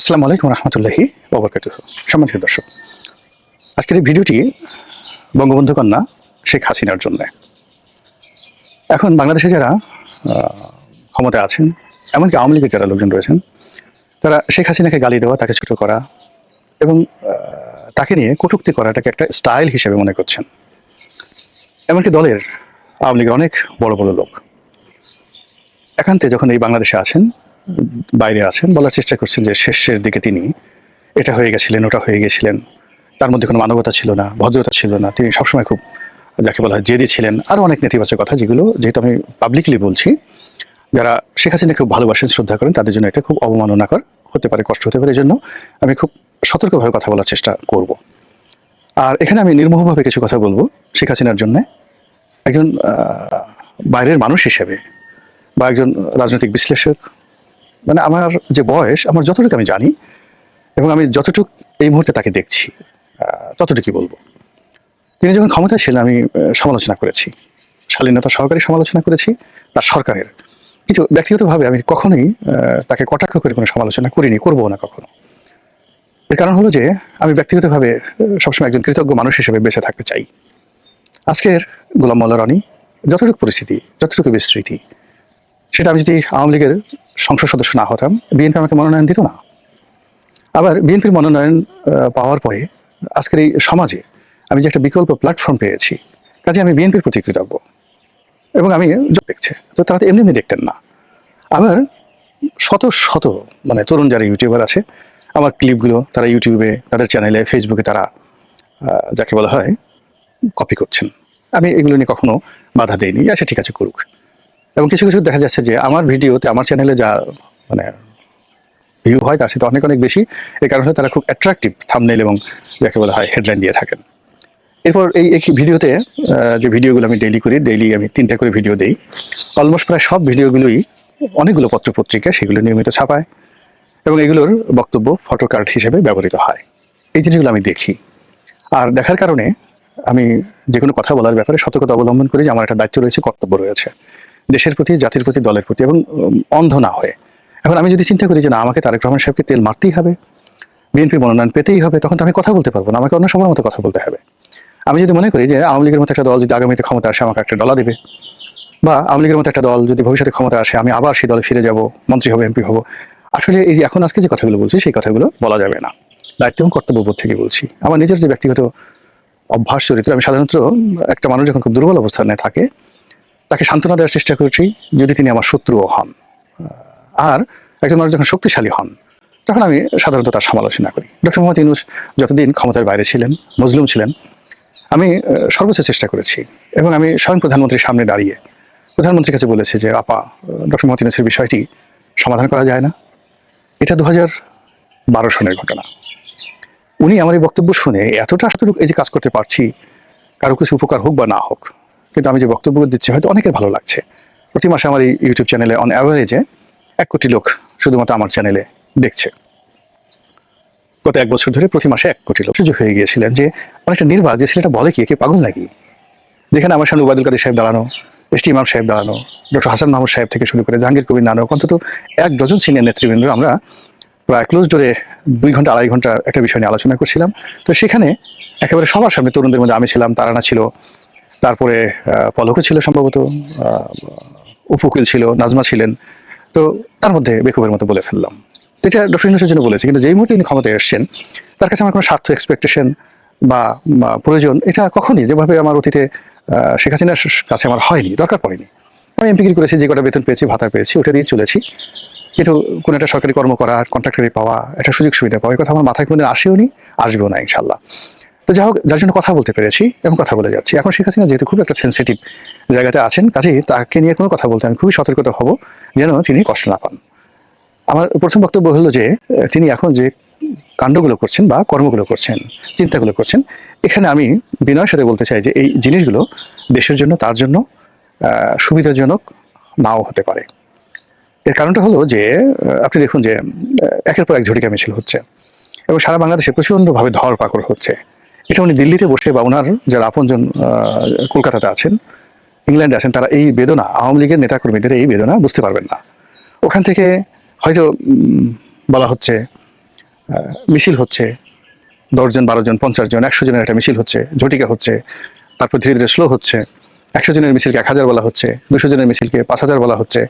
আসসালামু আলাইকুম রহমতুল্লাহি ওবরকাত সম্মানিত দর্শক আজকের এই ভিডিওটি বঙ্গবন্ধু কন্যা শেখ হাসিনার জন্য। এখন বাংলাদেশে যারা আহ, ক্ষমতায় আছেন এমনকি আওয়ামী লীগের যারা লোকজন রয়েছেন তারা শেখ হাসিনাকে গালি দেওয়া তাকে ছোট করা এবং তাকে নিয়ে কটূক্তি করাটাকে একটা স্টাইল হিসেবে মনে করছেন। এমনকি দলের আওয়ামী লীগের অনেক বড় বড় লোক। একান্তে যখন এই বাংলাদেশে আছেন বাইরে আছেন বলার চেষ্টা করছেন যে শেষের দিকে তিনি এটা হয়ে গেছিলেন, ওটা হয়ে গেছিলেন। তার মধ্যে কোনো মানবতা ছিল না, ভদ্রতা ছিল না। তিনি সবসময় খুব, যাকে বলা হয় জেদি ছিলেন। আরও অনেক নেতিবাচক কথা যেগুলো, যেহেতু আমি পাবলিকলি বলছি, যারা শেখ হাসিনা খুব ভালোবাসেন, শ্রদ্ধা করেন, তাদের জন্য এটা খুব অবমাননাকর, হতে পারে কষ্ট হতে পারে এই জন্য আমি খুব সতর্কভাবে কথা বলার চেষ্টা করব। আর এখানে আমি নির্মোহভাবে কিছু কথা বলব শেখ হাসিনার জন্য। একজন বাইরের মানুষ হিসেবে বা একজন রাজনৈতিক বিশ্লেষক মানে আমার যে বয়স, আমার যতটুকু আমি জানি এবং আমি যতটুকু এই মুহূর্তে তাকে দেখছি ততটুকুই বলব। তিনি যখন ক্ষমতায় ছিলেন, আমি সমালোচনা করেছি। শালীনতা সহকারী সমালোচনা করেছি, তার সরকারের। কিন্তু ব্যক্তিগতভাবে আমি কখনোই তাকে কটাক্ষ করে কোনো সমালোচনা করিনি, করব না কখনো। এর কারণ হলো যে, আমি ব্যক্তিগতভাবে সবসময় একজন কৃতজ্ঞ মানুষ হিসেবে বেঁচে থাকতে চাই। আজকের গোলাম মোল্লা রনি, যতটুকু পরিস্থিতি, যতটুকু বিস্তৃতি, সেটা আমি যদি আওয়ামী লীগের সংসদ সদস্য না হতাম, বিএনপি আমাকে মনোনয়ন দিত না। আবার বিএনপির মনোনয়ন পাওয়ার পরে আজকের এই সমাজে আমি যে একটা বিকল্প প্ল্যাটফর্ম পেয়েছি, কাজে আমি বিএনপির প্রতি কৃতজ্ঞ। এবং আমি দেখছে, তো তারা তো এমনি এমনি দেখতেন না। আবার শত শত মানে তরুণ যারা ইউটিউবার আছে, আমার ক্লিপগুলো তারা ইউটিউবে তাদের চ্যানেলে ফেসবুকে তারা যাকে বলা হয় কপি করছেন। আমি এগুলো নিয়ে কখনো বাধা দেইনি। আচ্ছা ঠিক আছে, করুক। এবং কিছু কিছু দেখা যাচ্ছে যে আমার ভিডিওতে, আমার চ্যানেলে যা মানে ভিউ হয় তার সাথে অনেক অনেক বেশি। এই কারণে তারা খুব অ্যাট্রাকটিভ থামনেল এবং যাকে বলা হয় হেডলাইন দিয়ে থাকেন। এরপর এই একই ভিডিওতে যে ভিডিওগুলো আমি ডেইলি করি ডেইলি আমি তিনটা করে ভিডিও দেই। অলমোস্ট প্রায় সব ভিডিওগুলোই অনেকগুলো পত্রপত্রিকা সেগুলো নিয়মিত ছাপায় এবং এগুলোর বক্তব্য ফটো কার্ড হিসেবে ব্যবহৃত হয়। এই জিনিসগুলো আমি দেখি। আর দেখার কারণে আমি যে কোনো কথা বলার ব্যাপারে সতর্কতা অবলম্বন করি যে আমার একটা দায়িত্ব রয়েছে, কর্তব্য রয়েছে। দেশের প্রতি, জাতির প্রতি, দলের প্রতি এবং অন্ধ না হয়ে। এখন আমি যদি চিন্তা করি যে না, আমাকে তারেক রহমান সাহেবকে তেল মারতেই হবে বিএনপি মনোনয়ন পেতেই হবে, তখন তো আমি কথা বলতে পারব না, আমাকে অন্য সবার মতো কথা বলতে হবে। আমি যদি মনে করি যে আওয়ামী লীগের মতো একটা দল যদি আগামীতে ক্ষমতা আসে, আমাকে একটা ডলা দেবে। বা আওয়ামী লীগের মতো একটা দল যদি ভবিষ্যতে ক্ষমতা আসে, আমি আবার সেই দলে ফিরে যাব, মন্ত্রী হব, এমপি হব। আসলে এই যে এখন আজকে যে কথাগুলো বলছি, সেই কথাগুলো বলা যাবে না। দায়িত্ব এবং কর্তব্য কর্তব্যবোধ থেকে বলছি। আমার নিজের যে ব্যক্তিগত অভ্যাস, চরিত্র, আমি সাধারণত একটা মানুষ যখন খুব দুর্বল অবস্থানে থাকে তাকে সান্ত্বনা দেওয়ার চেষ্টা করছি যদি তিনি আমার শত্রুও হন। আর একজন মানুষ যখন শক্তিশালী হন, তখন আমি সাধারণত তার সমালোচনা করি। ডক্টর মোহাম্মদ ইউনুস যতদিন ক্ষমতার বাইরে ছিলেন, মজলুম ছিলেন, আমি সর্বোচ্চ চেষ্টা করেছি এবং আমি স্বয়ং প্রধানমন্ত্রীর সামনে দাঁড়িয়ে প্রধানমন্ত্রীর কাছে বলেছি যে, আপা ডক্টর মোহাম্মদ ইউনুসের বিষয়টি সমাধান করা যায় না। এটা দু হাজার বারো সনের ঘটনা। উনি আমার এই বক্তব্য শুনে এতটা এই যে কাজ করতে পারছি, কারও কিছু উপকার হোক বা না হোক কিন্তু আমি যে বক্তব্য দিচ্ছি, হয়তো অনেকের ভালো লাগছে। প্রতি মাসে আমার এই ইউটিউব চ্যানেলে অন অ্যাভারেজে এক কোটি লোক শুধুমাত্র আমার চ্যানেলে দেখছে। গত এক বছর ধরে প্রতি মাসে এক কোটি লোক। সুযোগ হয়ে গিয়েছিলেন যে অনেকটা নির্বাক যে ছেলেটা বলে কি কে পাগল নাকি? যেখানে আমার সামনে উবায়দুল কাদের সাহেব দাঁড়ানো, এস টি ইমাম সাহেব দাঁড়ানো, ডক্টর হাসান মাহমুদ সাহেব থেকে শুরু করে জাহাঙ্গীর কবির নানক অন্তত এক ডজন সিনিয়র নেতৃবৃন্দ আমরা প্রায় ক্লোজ ডোরে দুই ঘণ্টা, আড়াই ঘণ্টা একটা বিষয় নিয়ে আলোচনা করছিলাম। তো সেখানে একেবারে সবার সামনে তরুণদের মধ্যে আমি ছিলাম তারানা ছিল। তারপরে পলকও ছিল সম্ভবত উপকূল ছিল, নাজমা ছিলেন। তো তার মধ্যে বেকুবের মতো বলে ফেললাম। এটা ডক্টর ইউনুসের জন্য বলেছি, কিন্তু যেই মুহূর্তে তিনি ক্ষমতায় এসছেন, তার কাছে আমার কোনো স্বার্থ এক্সপেকটেশন বা প্রয়োজন, এটা কখনই যেভাবে আমার অতীতে শেখ হাসিনার কাছে আমার হয়নি, দরকার পড়েনি। আমি এমপিগিরি করেছি, যে কটা বেতন পেয়েছি, ভাতা পেয়েছি, ওটা দিয়ে চলেছি। কিন্তু কোনো একটা সরকারি কর্ম করা কন্ট্রাক্টারি পাওয়া, একটা সুযোগ সুবিধা পাওয়া, এই কথা আমার মাথায় কোনো আসেও নি, আসবেও না ইনশাল্লাহ তো যাই হোক, যার জন্য কথা বলতে পেরেছি এবং কথা বলে যাচ্ছি। এখন শেখ হাসিনা যেহেতু খুব একটা সেন্সিটিভ জায়গাতে আছেন, কাজেই তাকে নিয়ে কোনো কথা বলতে আমি খুবই সতর্কতা হব, যেন তিনি কষ্ট না পান। আমার প্রথম বক্তব্য হলো যে, তিনি এখন যে কাণ্ডগুলো করছেন বা কর্মগুলো করছেন, চিন্তাগুলো করছেন, এখানে আমি বিনয়ের সাথে বলতে চাই যে, এই জিনিসগুলো দেশের জন্য, তার জন্য সুবিধাজনক নাও হতে পারে। এর কারণটা হলো যে আপনি দেখুন যে একের পর এক ঝটিকা মিছিল হচ্ছে। এবং সারা বাংলাদেশে প্রচণ্ডভাবে ধর পাকড় হচ্ছে। এটা উনি দিল্লিতে বসে বা ওনার যারা আপনজন কলকাতাতে আছেন, ইংল্যান্ডে আছেন, তারা এই বেদনা, আওয়ামী লীগের নেতাকর্মীদের এই বেদনা বুঝতে পারবেন না। ওখান থেকে হয়তো বলা হচ্ছে মিছিল হচ্ছে, দশজন, বারো জন, পঞ্চাশ জন, একশো জনের একটা মিছিল হচ্ছে, ঝটিকা হচ্ছে, তারপর ধীরে ধীরে স্লো হচ্ছে, একশো জনের মিছিলকে এক হাজার বলা হচ্ছে, দুশো জনের মিছিলকে পাঁচ হাজার বলা হচ্ছে,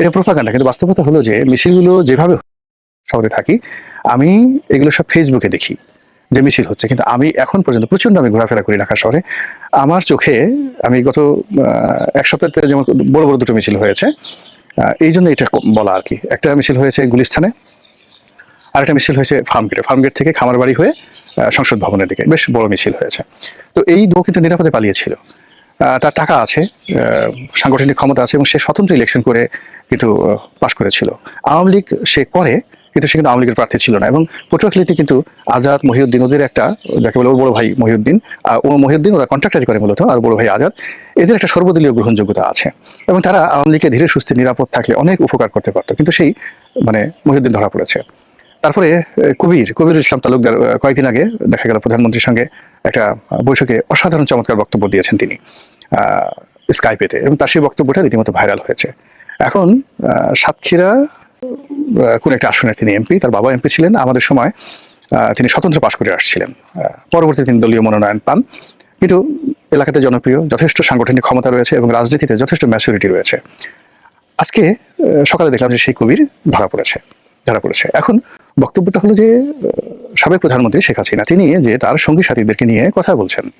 এটা প্রোপাগান্ডা কিন্তু বাস্তবতা হলো যে মিছিলগুলো যেভাবে শহরে থাকি, আমি এগুলো সব ফেসবুকে দেখি। যে মিছিল হচ্ছে। কিন্তু আমি এখন পর্যন্ত প্রচণ্ড আমি ঘোরাফেরা করি ঢাকা শহরে। আমার চোখে আমি গত এক সপ্তাহ যেমন বড় বড় দুটো মিছিল হয়েছে এই জন্য এটা বলা আর কি। একটা মিছিল হয়েছে গুলিস্থানে আর একটা মিছিল হয়েছে ফার্মগেটে। ফার্মগেট থেকে খামার বাড়ি হয়ে সংসদ ভবনের দিকে বেশ বড় মিছিল হয়েছে। তো এই দু কিন্তু নিরাপদে পালিয়েছিল। তার টাকা আছে সাংগঠনিক ক্ষমতা আছে এবং সে স্বতন্ত্র ইলেকশন করে কিন্তু পাশ করেছিল। আওয়ামী লীগ সে করে কিন্তু সে কিন্তু আওয়ামী লীগের প্রার্থী ছিল না। এবং পটুয়াখালীতে কিন্তু আজাদ মহিউদ্দিন ওদের একটা, যাকে বলে বড় ভাই মহিউদ্দিন ও মহিউদ্দিন ওরা কন্ট্রাক্টারি করে মূলত, আর বড় ভাই আজাদ। এদের একটা সর্বদলীয় গ্রহণযোগ্যতা আছে। এবং তারা আওয়ামী লীগকে ধীরে সুস্থে, নিরাপদ থাকলে অনেক উপকার করতে পারতো। কিন্তু সেই মানে মহিউদ্দিন ধরা পড়েছে। তারপরে কবির কবির ইসলাম তালুকদার কয়েকদিন আগে দেখা গেল প্রধানমন্ত্রীর সঙ্গে একটা বৈঠকে অসাধারণ চমৎকার বক্তব্য দিয়েছেন তিনি স্কাইপেতে এবং তার সেই বক্তব্যটা রীতিমতো ভাইরাল হয়েছে। এখন সাতক্ষীরা কোন একটা আসনে তিনি এমপি তার বাবা এমপি ছিলেন। আমাদের সময় তিনি স্বতন্ত্র পাশ করে আসছিলেন। আহ, পরবর্তীতে তিনি দলীয় মনোনয়ন পান। কিন্তু এলাকাতে জনপ্রিয় যথেষ্ট সাংগঠনিক ক্ষমতা রয়েছে এবং রাজনীতিতে যথেষ্ট ম্যাচুরিটি রয়েছে। আজকে সকালে দেখলাম যে সেই কবির ধরা পড়েছে ধরা পড়েছে। এখন বক্তব্যটা হলো যে সাবেক প্রধানমন্ত্রী শেখ হাসিনা তিনি যে তার সঙ্গী সাথীদেরকে নিয়ে কথা বলছেন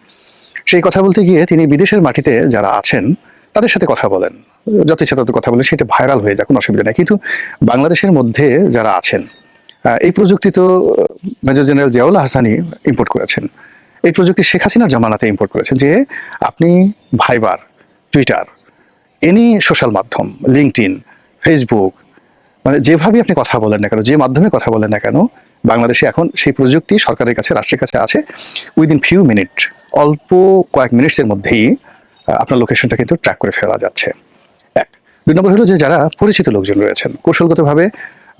সেই কথা বলতে গিয়ে তিনি বিদেশের মাটিতে যারা আছেন তাদের সাথে কথা বলেন। যত ইচ্ছা তত কথা বলে, সেটা ভাইরাল হয়ে যায়, কোনো অসুবিধা নেই। কিন্তু বাংলাদেশের মধ্যে যারা আছেন এই প্রযুক্তি তো major general Ziaul Hasani import করেছেন। এই প্রযুক্তি শেখ হাসিনার জামানাতে ইম্পোর্ট করেছেন যে, আপনি ভাইবার টুইটার এনি সোশ্যাল মাধ্যম লিঙ্কড ইন ফেসবুক মানে যেভাবে আপনি কথা বলেন না কেন, যে মাধ্যমে কথা বলেন না কেন, বাংলাদেশে এখন সেই প্রযুক্তি সরকারের কাছে, রাষ্ট্রের কাছে আছে। উইদিন ফিউ মিনিট অল্প কয়েক মিনিটসের মধ্যেই আপনার লোকেশনটা কিন্তু ট্র্যাক করে ফেলা যাচ্ছে। দুই নম্বর হলো যে যারা পরিচিত লোকজন রয়েছেন, কৌশলগতভাবে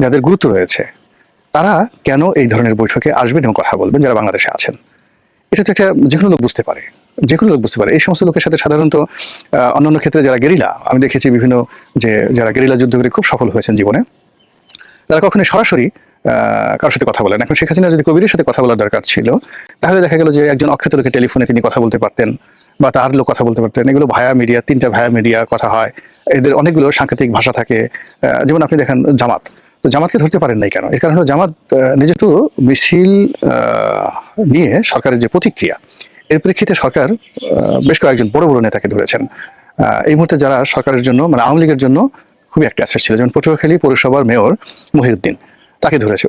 যাদের গুরুত্ব রয়েছে, তারা কেন এই ধরনের বৈঠকে আসবেন এবং কথা বলবেন যারা বাংলাদেশে আছেন? এটা তো একটা যে কোনো লোক বুঝতে পারে যে কোনো লোক বুঝতে পারে। এই সমস্ত লোকের সাথে সাধারণত অন্যান্য ক্ষেত্রে যারা গেরিলা, আমি দেখেছি বিভিন্ন যে যারা গেরিলা যুদ্ধ করে খুব সফল হয়েছেন জীবনে, তারা কখনোই সরাসরি কারোর সাথে কথা বলেন। এখন শেখ হাসিনা যদি কবিরের সাথে কথা বলার দরকার ছিল, তাহলে দেখা গেল যে একজন অখ্যাত লোকের টেলিফোনে তিনি কথা বলতে পারতেন বা তার লোক কথা বলতে পারতেন। এগুলো ভায়া মিডিয়া, তিনটা ভায়া মিডিয়া কথা হয়। এদের অনেকগুলো সাংকেতিক ভাষা থাকে। যেমন আপনি দেখেন জামাত। তো জামাতকে ধরতে পারেন নাই কেন? এর কারণ হলো জামাত আহ, মিছিল নিয়ে সরকারের যে প্রতিক্রিয়া এর প্রেক্ষিতে সরকার বেশ কয়েকজন বড় বড় নেতাকে ধরেছেন। এই মুহূর্তে যারা সরকারের জন্য মানে আওয়ামী লীগের জন্য খুবই একটা অ্যাসেট ছিল। যেমন পটুয়াখালী পৌরসভার মেয়র মহিউদ্দিন তাকে ধরেছে।